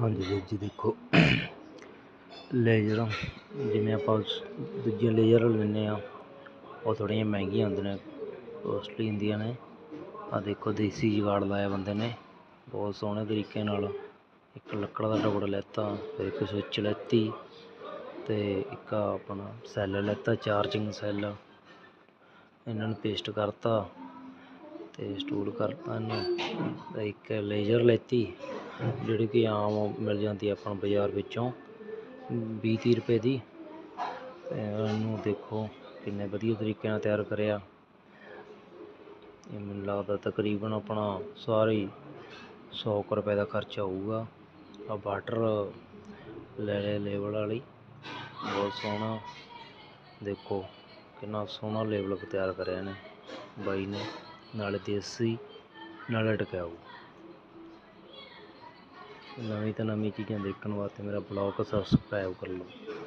ਹਾਂਜੀ ਵੀਰ ਜੀ, ਦੇਖੋ। ਲੇਜ਼ਰ ਜਿਵੇਂ ਆਪਾਂ ਸ- ਦੂਜੀਆਂ ਲੇਜ਼ਰ ਲੈਂਦੇ ਆ ਉਹ ਥੋੜ੍ਹੀਆਂ ਮਹਿੰਗੀਆਂ ਹੁੰਦੀਆਂ ਨੇ ਕੋਸਟਲੀ ਹੁੰਦੀਆਂ ਨੇ। ਆ ਦੇਖੋ, ਦੇਸੀ ਜੁਗਾੜ ਲਾਇਆ ਬੰਦੇ ਨੇ, ਬਹੁਤ ਸੋਹਣੇ ਤਰੀਕੇ ਨਾਲ। ਇੱਕ ਲੱਕੜ ਦਾ ਟੁਕੜਾ ਲੈਤਾ, ਫਿਰ ਇੱਕ ਸਵਿੱਚ ਲੈਤੀ, ਤੇ ਇੱਕ ਆਪਣਾ ਸੈੱਲ ਲੈਤਾ ਚਾਰਜਿੰਗ ਸੈੱਲ ਇਹਨਾਂ ਨੂੰ ਪੇਸਟ ਕਰਤਾ, ਤੇ ਇੰਸਟਾਲ ਕਰਤਾ ਇਹਨੂੰ ਇੱਕ ਲੇਜ਼ਰ ਲੈਤੀ। ਜਿਹੜੀ ਕਿ ਆਮ ਮਿਲ ਜਾਂਦੀ ਆਪਾਂ ਨੂੰ ਬਾਜ਼ਾਰ ਵਿੱਚੋਂ, ਵੀਹ ਤੀਹ ਰੁਪਏ ਦੀ। ਇਹਨੂੰ ਦੇਖੋ ਕਿੰਨੇ ਵਧੀਆ ਤਰੀਕੇ ਨਾਲ ਤਿਆਰ ਕਰਿਆ। ਇਹ ਮੈਨੂੰ ਲੱਗਦਾ ਤਕਰੀਬਨ ਆਪਣਾ ਸਾਰੇ ਸੌ ਕੁ ਰੁਪਏ ਦਾ ਖਰਚਾ ਹੋਊਗਾ। ਆ ਵਾਟਰ ਲੈ ਲਿਆ ਲੇਬਲ ਵਾਲੀ। ਬਹੁਤ ਸੋਹਣਾ। ਦੇਖੋ ਕਿੰਨਾ ਸੋਹਣਾ ਲੇਬਲ ਤਿਆਰ ਕਰਿਆ ਇਹਨੇ। ਬਾਈ ਨੇ, ਨਾਲੇ ਦੇਸੀ, ਨਾਲੇ ਟਿਕਾਊ। ਨਵੀਂ ਤੋਂ ਨਵੀਂ ਚੀਜ਼ਾਂ ਦੇਖਣ ਵਾਸਤੇ ਮੇਰਾ ਬਲੌਗ ਸਬਸਕ੍ਰਾਈਬ ਕਰ ਲਓ।